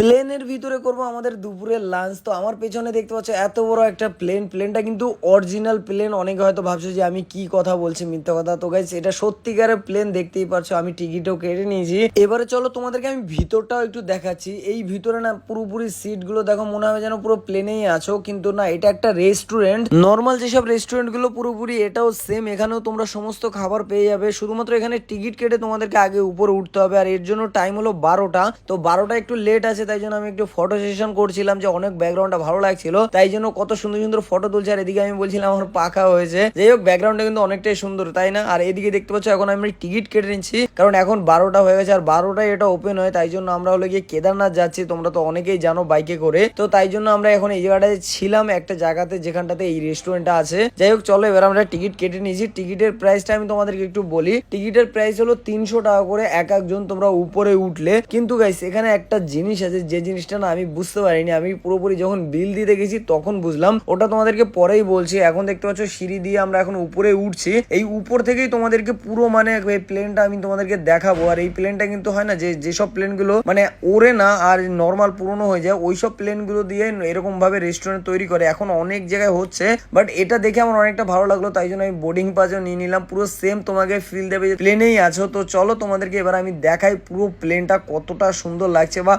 প্লেনের ভিতরে করব আমাদের দুপুরের লাঞ্চ তো আমার পেছনে দেখতে পাচ্ছ, এত বড় একটা প্লেন প্লেনটা কিন্তু অরিজিনাল প্লেন অনেকে হয়তো ভাবছ যে আমি কি কথা বলছি, মিথ্যা কথা। তো গাইস এটা সত্যিকারের প্লেন দেখতেই পাচ্ছ। আমি টিকিটও কেটে নিয়েছি। এবারে চলো তোমাদেরকে আমি ভিতরটাও একটু দেখাচ্ছি। এই ভিতরে না, পুরোপুরি সিটগুলো দেখো, মনে হবে যেন পুরো প্লেনেই আছো। কিন্তু না, এটা একটা রেস্টুরেন্ট নর্মাল যেসব রেস্টুরেন্টগুলো পুরোপুরি এটাও সেম এখানেও তোমরা সমস্ত খাবার পেয়ে যাবে। শুধুমাত্র এখানে টিকিট কেটে তোমাদেরকে আগে উপরে উঠতে হবে। আর এর জন্য টাইম হলো বারোটা। তো বারোটা একটু লেট আছে তাই জন্য আমি একটু ফটো সেশন করছিলাম যে অনেক ব্যাকগ্রাউন্ডটা ভালো লাগছিল। তাই জন্য কত সুন্দর সুন্দর ফটো তুলছে আর এদিকে আমি বলছিলাম আমার পাখা হয়েছে। যাই হোক ব্যাকগ্রাউন্ডটা কিন্তু অনেকটাই সুন্দর, তাই না? আর এদিকে দেখতে পাচ্ছ, এখন আমি টিকিট কেটে নিচ্ছি, কারণ এখন বারোটা হয়ে গেছে আর বারোটায় এটা ওপেন হয়, তাই জন্য আমরা হলো গিয়ে কেদারনাথ যাচ্ছি, তোমরা তো অনেকেই জানো বাইকে করে। তো তাই জন্য আমরা এখন এই জায়গাটায় ছিলাম একটা জায়গাতে, যেখানটাতে এই রেস্টুরেন্টটা আছে। যাই হোক, চলো এবার আমরা টিকিট কেটে নিয়েছি টিকিটের প্রাইসটা আমি তোমাদেরকে একটু বলি। টিকিটের প্রাইস হলো তিনশো টাকা করে এক একজন তোমরা উপরে উঠলে। কিন্তু গাইস এখানে একটা জিনিস আছে যে জিনিসটা না আমি বুঝতে পারিনি। আমি পুরোপুরি যখন বিল দিতে গেছি তখন বুঝলাম। ওটা তোমাদেরকে পরেই বলছি। এখন দেখতে পাচ্ছ সিঁড়ি দিয়ে আমরা এখন উপরে উঠছি। এই উপর থেকেই তোমাদেরকে পুরো মানে এই প্লেনটা আমি তোমাদেরকে দেখাবো। আর এই প্লেনটা কিন্তু হয় না যে যেসব প্লেনগুলো মানে ওড়ে না আর নর্মাল পুরনো হয়ে যায় ওইসব প্লেনগুলো দিয়ে এরকম ভাবে রেস্টুরেন্ট তৈরি করে। এখন অনেক জায়গায় হচ্ছে বাট এটা দেখে আমার অনেকটা ভালো লাগল। তাই জন্য আমি বোর্ডিং পাসও নিয়ে নিলাম। পুরো সেম তোমাকে ফিল দেবে প্লেনেই আছো। তো চলো তোমাদেরকে এবার আমি দেখাই পুরো প্লেনটা কতটা সুন্দর লাগছে বা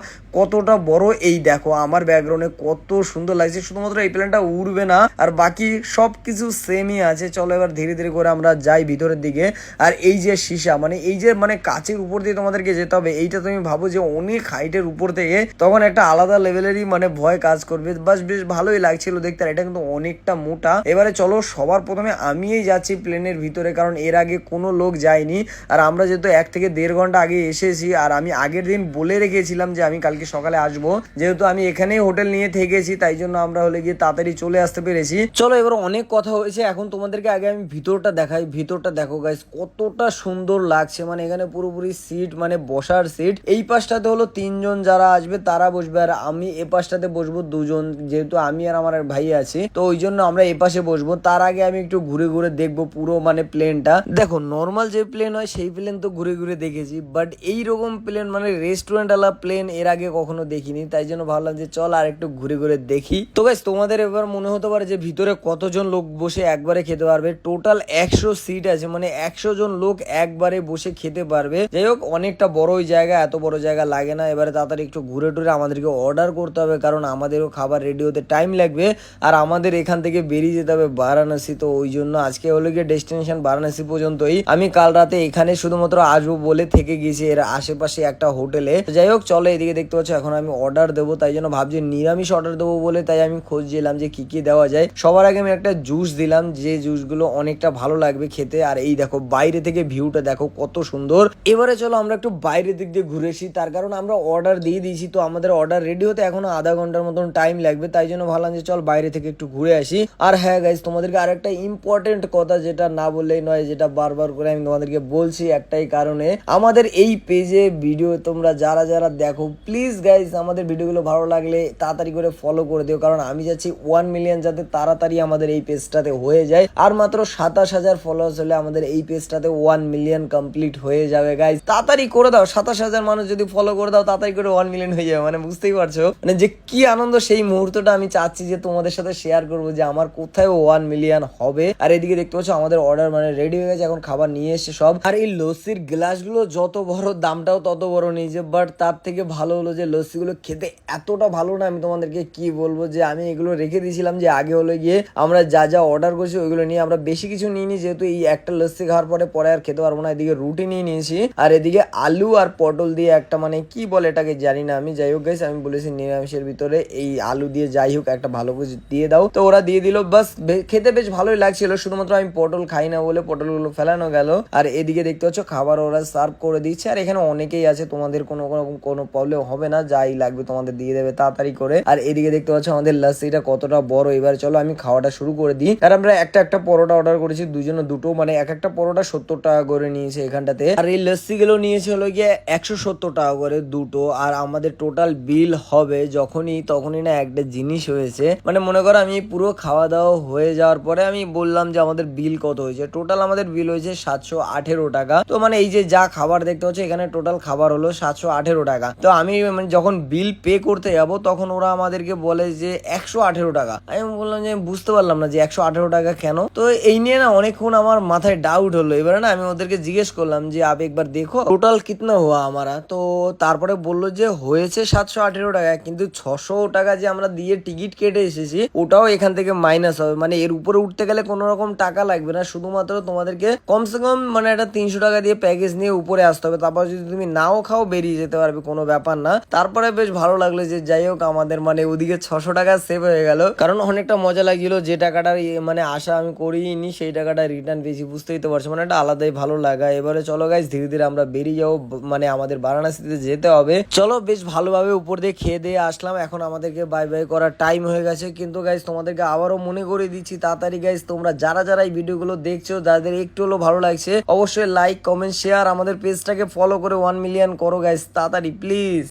কতটা বড়? এই দেখো, আমার ব্যাকগ্রাউন্ডে কত সুন্দর লাগছে। শুধুমাত্র এই প্লেনটা উড়বে না, আর বাকি সব কিছু সেমই আছে। চলো এবার ধীরে ধীরে করে আমরা যাই ভিতরের দিকে। আর এই যে সীসা মানে এই যে মানে কাছের উপর দিয়ে তোমাদেরকে যেতে হবে, এইটা তুমি ভাবো যে অনেক হাইটের উপর থেকে তখন একটা আলাদা লেভেলেরই মানে ভয় কাজ করবে। বাস, বেশ ভালোই লাগছিল দেখতে, আর এটা কিন্তু অনেকটা মোটা। এবারে চলো, সবার প্রথমে আমিই যাচ্ছি প্লেনের ভিতরে, কারণ এর আগে কোনো লোক যায়নি। আর আমরা যেহেতু এক থেকে দেড় ঘণ্টা আগে এসেছি, আর আমি আগের দিন বলে রেখেছিলাম যে আমি কালকে সকালে আসব। যেহেতু আমি এখানেই হোটেল নিয়ে থেকেছি, তাই জন্য আমরা হলে গিয়ে তাড়াতাড়ি চলে আসতে পেরেছি। চলো এবার অনেক কথা হয়েছে, এখন তোমাদেরকে আগে আমি ভিতরটা দেখাই। ভিতরটা দেখো গাইস কতটা সুন্দর লাগছে। মানে এখানে পুরোপুরি সিট মানে বসার সিট এই পাশটাতে হলো তিনজন যারা আসবে, তারা বসবে। আর আমি এ পাশটাতে বসবো দুজন, যেহেতু আমি আর আমার ভাই আছি। তো ওই জন্য আমরা এ পাশে বসবো। তার আগে আমি একটু ঘুরে ঘুরে দেখব পুরো মানে প্লেনটা দেখো নর্মাল যে প্লেন হয়, সেই প্লেন তো ঘুরে ঘুরে দেখেছি। বাট এই রকম প্লেন মানে রেস্টুরেন্ট আলা প্লেন এর আগে কখনো দেখিনি, তাই জন্য ভাবলাম যে চল আর একটু ঘুরে ঘুরে দেখি। তো গাইস তোমাদের এবার মনে হতে পারে যে ভিতরে কতজন লোক বসে একবারে খেতে পারবে? টোটাল একশো সিট আছে মানে একশো জন লোক একবারে বসে খেতে পারবে। যাই হোক, অনেকটা বড়ই জায়গা, এত বড় জায়গা লাগে না। এবারে তাড়াতাড়ি একটু ঘুরে টুরে আমাদেরকে অর্ডার করতে হবে, কারণ আমাদেরও খাবার রেডি হতে টাইম লাগবে। আর আমাদের এখান থেকে বেরিয়ে যেতে হবে বারাণসী, তো ওই জন্য আজকে হলো গিয়ে ডেস্টিনেশন বারাণসী পর্যন্তই। আমি কাল রাতে এখানে শুধুমাত্র আসব বলে থেকে গেছি এর আশেপাশে একটা হোটেলে যাই হোক, চলো এদিকে দেখতে পাচ্ছ এখন আমি অর্ডার দেবো। তাই জন্য ভাবছি নিরামিষ অর্ডার দেবো বলে তাই আমি খুঁজছিলাম যে কি কি দেওয়া যায়। সবার আগে আমি একটা জুস দিলাম, যে জুসগুলো অনেকটা ভালো লাগবে খেতে। আর এই দেখো, বাইরে থেকে ভিউটা দেখো কত সুন্দর। এবারে চলো আমরা একটু বাইরের দিক দিয়ে ঘুরে আসি। তার কারণ আমরা অর্ডার দিয়ে দিয়েছি, তো আমাদের অর্ডার রেডি হতে এখনও আধা ঘণ্টার মতন টাইম লাগবে। তাই জন্য ভাবলাম যে চল বাইরে থেকে একটু ঘুরে আসি। আর হ্যাঁ গাইজ তোমাদেরকে আর একটা ইম্পর্টেন্ট কথা যেটা না বললেই নয়, যেটা বারবার করে আমি তোমাদেরকে বলছি একটাই কারণে, আমাদের এই পেজে ভিডিও তোমরা যারা যারা দেখো প্লিজ গাইজ আমাদের ভিডিওগুলো ভালো লাগলে তাড়াতাড়ি করে ফলো করে দিও, কারণ আমি যাচ্ছি ওয়ান মিলিয়ন যাতে তাড়াতাড়ি আমাদের এই পেজটাতে হয়ে যায়। আর মাত্র সাতাশ হাজার ফলোয়ার্স হলে আমাদের এই পেজটাতে ওয়ান মিলিয়ন কমপ্লিট হয়ে যাবে গাইজ তাড়াতাড়ি করে দাও, সাতাশ হাজার মানুষ যদি ফলো করে দাও, তাড়াতাড়ি করে ওয়ান মিলিয়ন হয়ে যাবে মানে বুঝতেই পারছ? মানে যে কি আনন্দ, সেই মুহূর্তটা আমি চাচ্ছি যে তোমাদের সাথে শেয়ার করব যে আমার কোথায় ওয়ান মিলিয়ন হবে। আর এদিকে দেখতে পাচ্ছ, আমাদের অর্ডার মানে রেডি হয়ে গেছে, এখন খাবার নিয়ে এসে সব। আর এই লস্যির গ্লাসগুলো যত বড়, দামটাও তত বড় নিয়েছে বাট তার থেকে ভালো হলো যে লস্যিগুলো খেতে এতটা ভালো না, আমি তোমাদেরকে কি বলব যে আমি এগুলো রেখে দিয়েছিলাম যে আগে হলো গিয়ে আমরা যা যা অর্ডার করছি ওইগুলো নিয়ে আমরা বেশি কিছু নিইনি, যেহেতু এই একটা লস্যি খাওয়ার পরে পরে আর খেতে পারব না, এদিকে রুটি নিয়ে নিয়েছি আর এদিকে আলু আর পটল দিয়ে একটা মানে কি বলে এটাকে জানি না আমি। যাই হোক গাইস আমি বলেছি নিরামিষের ভিতরে এই আলু দিয়ে যাই হোক, একটা ভালো কিছু দিয়ে দাও। তো ওরা দিয়ে দিল, বাস খেতে বেশ ভালোই লাগছিল, শুধুমাত্র আমি পটল খাই না বলে পটলগুলো ফেলানো গেল। আর এদিকে দেখতে পাচ্ছ খাবার ওরা সার্ভ করে দিচ্ছে, আর এখানে অনেকেই আছে, তোমাদের কোনো কোনো কোনো প্রবলেম হবে না। যাই লাগবে তোমাদের দিয়ে দেবে তাড়াতাড়ি করে। আর এদিকে দেখতে পাচ্ছ আমাদের লাস্সিটা কতটা বড়। এবার চলো আমি খাওয়াটা শুরু করে দিই। আর আমরা একটা একটা পরোটা অর্ডার করেছি, দুজনে দুটো মানে এক একটা পরোটা সত্তর টাকা করে নিয়েছে এখানটাতে। আর এই লস্যি গুলো নিয়েছে হলো গিয়ে একশো সত্তর টাকা করে দুটো। আর আমাদের টোটাল বিল হবে যখনই, তখনই না একটা জিনিস হয়েছে। মানে মনে করো আমি পুরো খাওয়া দাওয়া হয়ে যাওয়ার পরে আমি বললাম যে আমাদের বিল কত হয়েছে। টোটাল আমাদের বিল হয়েছে সাতশো আঠেরো টাকা। তো মানে এই যে যা খাবার দেখতে হচ্ছে এখানে টোটাল খাবার হলো সাতশো আঠেরো টাকা। তো আমি মানে যখন বিল পে করতে যাব, তখন ওরা আমাদেরকে বলে যে একশো আঠেরো টাকা। আমি বললাম যে, বুঝতে পারলাম না যে একশো আঠেরো টাকা কেন? তো এই নিয়ে না অনেকক্ষণ আমার মাথায় ডাউট হলো। এবারে না আমি ওদেরকে জিজ্ঞেস করলাম যে আপ একবার দেখো টোটাল কিতনা হুয়া আমারা? তো তারপরে বলল যে, হয়েছে সাতশো আঠেরো টাকা, কিন্তু ছশো টাকা যে আমরা দিয়ে টিকিট কেটে এসেছি, ওটাও এখান থেকে মাইনাস হবে। মানে এর উপরে উঠতে গেলে কোনো রকম টাকা লাগবে না। শুধুমাত্র তোমাদেরকে কমসে কম মানে একটা তিনশো টাকা দিয়ে প্যাকেজ নিয়ে উপরে আসতে হবে। তারপর যদি তুমি নাও খাও, বেরিয়ে যেতে পারবে, কোনো ব্যাপার না। তারপরে বেশ ভালো লাগল যে যাই হোক আমাদের মানে ওদিকে ছশো টাকা সেভ হয়ে গেল। কারণ অনেকটা মজা লাগছিল যে টাকাটার ইয়ে মানে আশা আমি করিনি, সেই টাকাটা রিটার্ন পেয়েছি, বুঝতেই তো পারছ। মানে একটা আলাদাই ভালো লাগা। এবারে চলো গাইজ ধীরে ধীরে আমরা বেরিয়ে যাব মানে আমাদের বারাণসীতে যেতে হবে। চলো বেশ ভালোভাবে উপর দিয়ে খেয়ে দিয়ে আসলাম। এখন আমাদেরকে বাই বাই করার টাইম হয়ে গেছে। কিন্তু গাইজ তোমাদেরকে আবারও মনে করে দিচ্ছি, তাড়াতাড়ি গাইজ তোমরা যারা যারা এই ভিডিওগুলো দেখছ, যাদের একটু হলেও ভালো লাগছে, অবশ্যই লাইক কমেন্ট শেয়ার আমাদের পেজটাকে ফলো করে ওয়ান মিলিয়ন করো গাইজ তাড়াতাড়ি প্লিজ